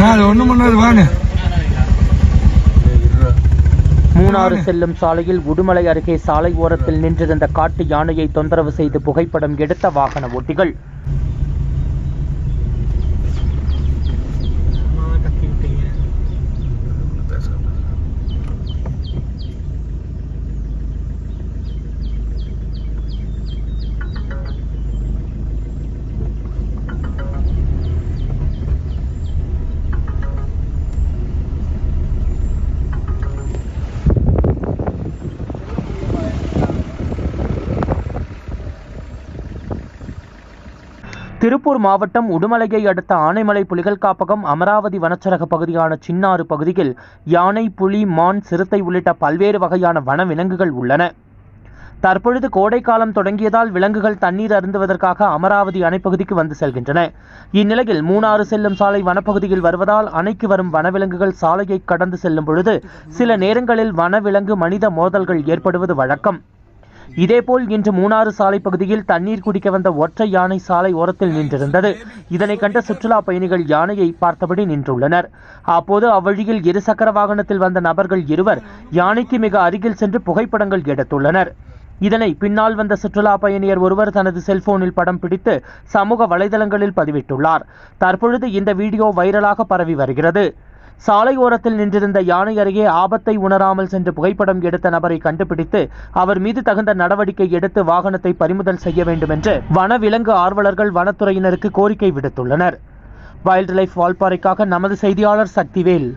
நாலு ஒண்ணு பண்ணாது வாங்க. மூணாறு செல்லும் சாலையில் உடுமலை அருகே சாலை ஓரத்தில் நின்றிருந்த காட்டு யானையை தொந்தரவு செய்து புகைப்படம் எடுத்த வாகன ஓட்டிகள். திருப்பூர் மாவட்டம் உடுமலையை அடுத்த ஆனைமலை புலிகள் காப்பகம் அமராவதி வனச்சரக பகுதியான சின்னாறு பகுதியில் யானை புலி மான் சிறுத்தை உள்ளிட்ட பல்வேறு வகையான வனவிலங்குகள் உள்ளன. தற்பொழுது கோடைக்காலம் தொடங்கியதால் விலங்குகள் தண்ணீர் அருந்துவதற்காக அமராவதி அணைப்பகுதிக்கு வந்து செல்கின்றன. இந்நிலையில் மூணாறு செல்லும் சாலை வனப்பகுதியில் வருவதால் அணைக்கு வரும் வனவிலங்குகள் சாலையை கடந்து செல்லும் பொழுது சில நேரங்களில் வனவிலங்கு மனித மோதல்கள் ஏற்படுவது வழக்கம். இதேபோல் இன்று மூணாறு சாலை பகுதியில் தண்ணீர் குடிக்க வந்த ஒற்றை யானை சாலை ஓரத்தில் நின்றிருந்தது. இதனை கண்ட சுற்றுலா பயணிகள் யானையை பார்த்தபடி நின்றுள்ளனர். அப்போது அவ்வழியில் இருசக்கர வாகனத்தில் வந்த நபர்கள் இருவர் யானைக்கு மிக அருகில் சென்று புகைப்படங்கள் எடுத்துள்ளனர். இதனை பின்னால் வந்த சுற்றுலா பயணியர் ஒருவர் தனது செல்போனில் படம் பிடித்து சமூக வலைதளங்களில் பதிவிட்டுள்ளார். தற்பொழுது இந்த வீடியோ வைரலாக பரவி வருகிறது. சாலை ஓரத்தில் நின்றிருந்த யானை அருகே ஆபத்தை உணராமல் சென்று புகைப்படம் எடுத்த நபரை கண்டுபிடித்து அவர் மீது தகுந்த நடவடிக்கை எடுத்து வாகனத்தை பறிமுதல் செய்ய வேண்டும் என்று வனவிலங்கு ஆர்வலர்கள் வனத்துறையினருக்கு கோரிக்கை விடுத்துள்ளனர். வைல்ட் லைஃப் வால்பாறைக்காக நமது செய்தியாளர் சக்திவேல்.